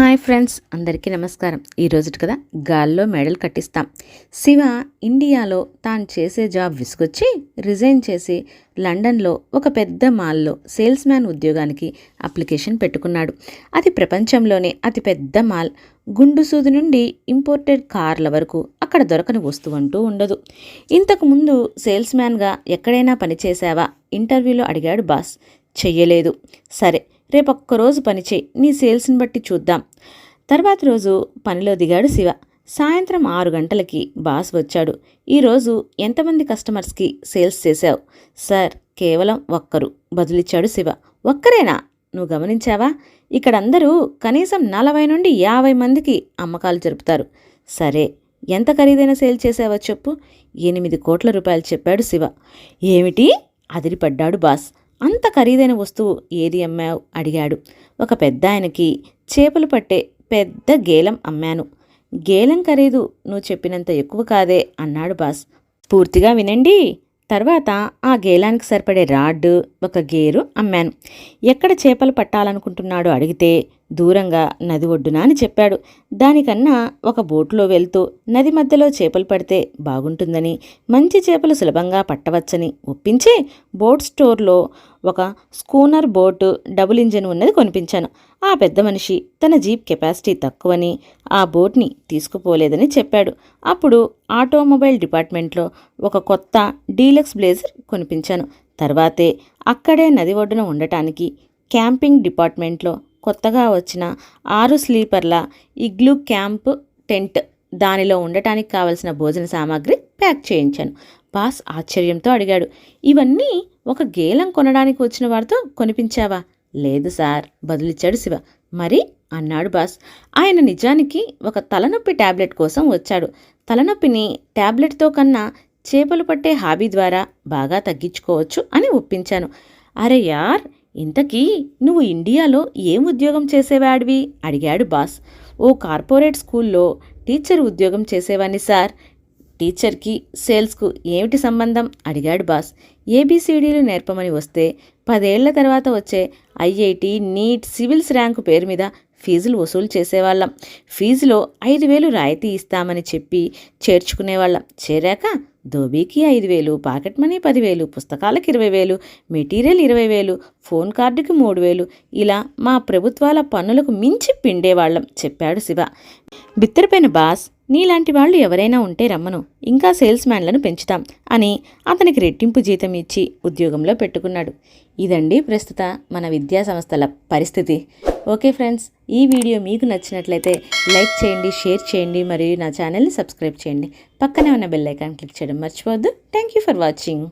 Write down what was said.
Hi friends అందరికీ నమస్కారం. ఈ రోజుటి కదా గాల్లో మెడల్ కట్టిస్తాం. శివ ఇండియాలో తాను చేసే జాబ్ విసుగొచ్చి రిజైన్ చేసి లండన్లో ఒక పెద్ద మాల్లో సేల్స్ మ్యాన్ ఉద్యోగానికి అప్లికేషన్ పెట్టుకున్నాడు. అది ప్రపంచంలోనే అతిపెద్ద మాల్. గుండు సూది నుండి ఇంపోర్టెడ్ కార్ల వరకు అక్కడ దొరకని వస్తువు అంటూ ఉండదు. ఇంతకుముందు సేల్స్ మ్యాన్గా ఎక్కడైనా పనిచేశావా? ఇంటర్వ్యూలో అడిగాడు బాస్. చెయ్యలేదు. సరే రేపొక్కరోజు పనిచేయి నీ సేల్స్ని బట్టి చూద్దాం. తర్వాత రోజు పనిలో దిగాడు శివ. సాయంత్రం ఆరు గంటలకి బాస్ వచ్చాడు. ఈరోజు ఎంతమంది కస్టమర్స్కి సేల్స్ చేశావు? సార్ కేవలం ఒక్కరు బదులిచ్చాడు శివ. ఒక్కరేనా? నువ్వు గమనించావా? ఇక్కడందరూ కనీసం నలభై నుండి యాభై మందికి అమ్మకాలు జరుపుతారు. సరే ఎంత ఖరీదైన సేల్ చేసావో చెప్పు. ఎనిమిది కోట్ల రూపాయలు చెప్పాడు శివ. ఏమిటి? అదిరిపడ్డాడు బాస్. అంత ఖరీదైన వస్తువు ఏది అమ్మావు? అడిగాడు. ఒక పెద్ద ఆయనకి చేపలు పట్టే పెద్ద గేలం అమ్మాను. గేలం ఖరీదు నువ్వు చెప్పినంత ఎక్కువ కాదే అన్నాడు బాస్. పూర్తిగా వినండి. తర్వాత ఆ గేలానికి సరిపడే రాడ్డు ఒక గేరు అమ్మాను. ఎక్కడ చేపలు పట్టాలనుకుంటున్నాడో అడిగితే దూరంగా నది ఒడ్డున అని చెప్పాడు. దానికన్నా ఒక బోట్లో వెళ్తూ నది మధ్యలో చేపలు పడితే బాగుంటుందని మంచి చేపలు సులభంగా పట్టవచ్చని ఒప్పించి బోట్ స్టోర్లో ఒక స్కూనర్ బోటు డబుల్ ఇంజన్ ఉన్నది కొనిపించాను. ఆ పెద్ద మనిషి తన జీప్ కెపాసిటీ తక్కువని ఆ బోట్ని తీసుకుపోలేదని చెప్పాడు. అప్పుడు ఆటోమొబైల్ డిపార్ట్మెంట్లో ఒక కొత్త డీలక్స్ బ్లేజర్ కొనిపించాను. తర్వాతే అక్కడే నది ఒడ్డున ఉండటానికి క్యాంపింగ్ డిపార్ట్మెంట్లో కొత్తగా వచ్చిన ఆరు స్లీపర్ల ఇగ్లూ క్యాంప్ టెంట్ దానిలో ఉండటానికి కావలసిన భోజన సామాగ్రి ప్యాక్ చేయించాను. బాస్ ఆశ్చర్యంతో అడిగాడు ఇవన్నీ ఒక గేలం కొనడానికి వచ్చిన వారితో కొనిపించావా? లేదు సార్ బదులిచ్చాడు శివ. మరి? అన్నాడు బాస్. ఆయన నిజానికి ఒక తలనొప్పి ట్యాబ్లెట్ కోసం వచ్చాడు. తలనొప్పిని ట్యాబ్లెట్తో కన్నా చేపలు పట్టే హాబీ ద్వారా బాగా తగ్గించుకోవచ్చు అని ఒప్పించాను. అరే యార్! ఇంతకీ నువ్వు ఇండియాలో ఏం ఉద్యోగం చేసేవాడివి? అడిగాడు బాస్. ఓ కార్పొరేట్ స్కూల్లో టీచర్ ఉద్యోగం చేసేవాణ్ణి సార్. టీచర్కి సేల్స్కు ఏమిటి సంబంధం? అడిగాడు బాస్. ఏబీసీడీలు నేర్పమని వస్తే పదేళ్ళ తర్వాత వచ్చే ఐఐటి నీట్ సివిల్స్ ర్యాంకు పేరు మీద ఫీజులు వసూలు చేసేవాళ్ళం. ఫీజులో ఐదు వేలు రాయితీ ఇస్తామని చెప్పి చేర్చుకునేవాళ్ళం. చేరాక ధోబీకి ఐదు వేలు పాకెట్ మనీ పదివేలు పుస్తకాలకు ఇరవై వేలు మెటీరియల్ ఇరవై వేలు ఫోన్ కార్డుకి మూడు వేలు. ఇలా మా ప్రభుత్వాల పన్నులకు మించి పిండేవాళ్ళం చెప్పాడు శివ. బిత్తరపైన బాస్ నీలాంటి వాళ్ళు ఎవరైనా ఉంటే రమ్మను ఇంకా సేల్స్ మ్యాన్లను పెంచుతాం అని అతనికి రెట్టింపు జీతం ఇచ్చి ఉద్యోగంలో పెట్టుకున్నాడు. ఇదండి ప్రస్తుత మన విద్యా సంస్థల పరిస్థితి. ఓకే ఫ్రెండ్స్ ఈ వీడియో మీకు నచ్చినట్లయితే లైక్ చేయండి షేర్ చేయండి మరియు నా ఛానల్ని సబ్స్క్రైబ్ చేయండి. పక్కనే ఉన్న బెల్ ఐకాన్ క్లిక్ చేయడం మర్చిపోవద్దు. Thank you for watching.